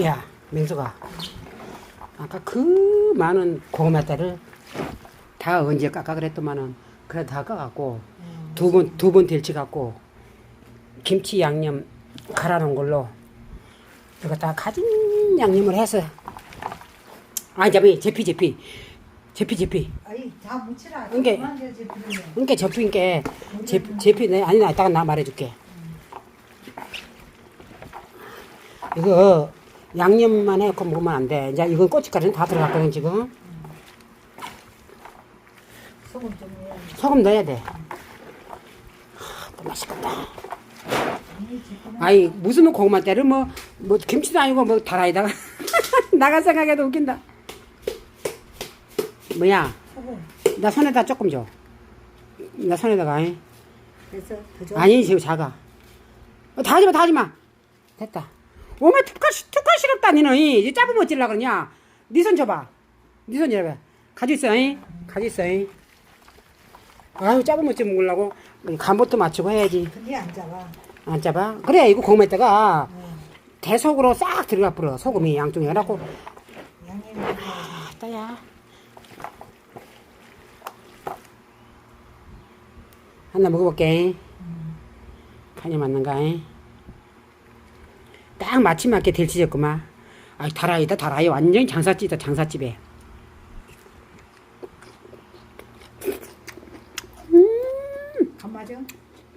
야, 명수가. 아까 그 많은 고구마대를 다 언제 깎아 그랬더만은 그래 다 깎았고 두 번 두번 데치갖고 김치 양념 갈아 놓은 걸로 이거 다 가진 양념을 해서 아 잡이 제피 제피 제피 제피 아이 다 묻히라. 이게- 그만 돼, 제 부르네. 그러니까 접힌게 제 제피 내 아니 나 이따가 나 말해줄게 이거 양념만 해갖고 먹으면 안 돼. 이제 이건 고춧가루는 다 들어갔거든 지금. 소금 좀 넣어야 소금 넣어야 돼. 하, 또 맛있겠다. 아니 아이 무슨 뭐 고구마 때를 뭐, 뭐 김치도 아니고 뭐 다라이다가 나가 생각해도 웃긴다. 뭐야? 소금. 나 손에다 조금 줘. 나 손에다가. 아이. 그래서 더 줘. 아니 지금 작아. 어, 다 하지 마, 다 하지 마. 됐다. 오메 투카시 투카시럽 다니노이. 이 짜부 멋질라 그러냐? 네 니손 줘봐. 네 니손 이래 봐. 가지 있어잉? 가지 있어잉? 아유 짜부 멋질 먹으려고 음, 간부터 맞추고 해야지. 그게 안 잡아. 안 잡아? 그래 이거 고메다가 대속으로 싹 들어가 뿌려 소금이 양쪽에. 해갖고. 양념이 아 따야. 하나 먹어볼게 간이 맞는가 잉? 딱 마침 맞게 될치졌구만. 아, 달아이다, 달아이. 완전히 장사집이다, 장사집에. 안 맞아?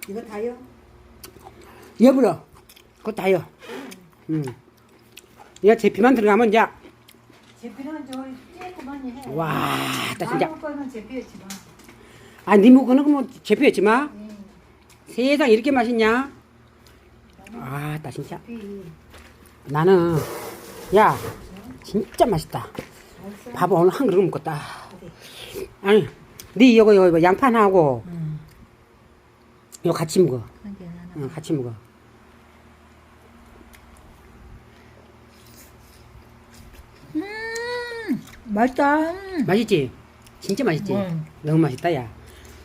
이거 다요? 여불어. 그거 다요. 음. 이거 제피만 들어가면 이제, 제피는 저 쬐끄만이 해. 와, 나 진짜. 아무 거는 제피였지 마. 아, 니 먹고는 뭐 제피였지만. 응. 세상 이렇게 맛있냐? 아, 나 진짜. 나는 야 진짜 맛있다. 밥 오늘 한 그릇 먹었다. 아니, 네 이거 이거 이거 양파 하고 응. 이거 같이 먹어. 응, 같이 먹어. 음, 맛있다. 맛있지? 진짜 맛있지? 응. 너무 맛있다, 야.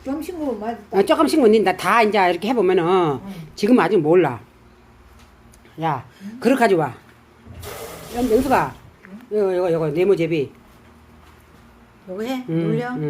좀 싱거워 맛있다. 아, 조금씩 먹는다. 다 이제 이렇게 해보면은 응. 지금 아직 몰라. 야, 그렇게 가져와. 야, 명수가 이거 이거 이거 네모제비. 요거 해? 응, 놀려? 응.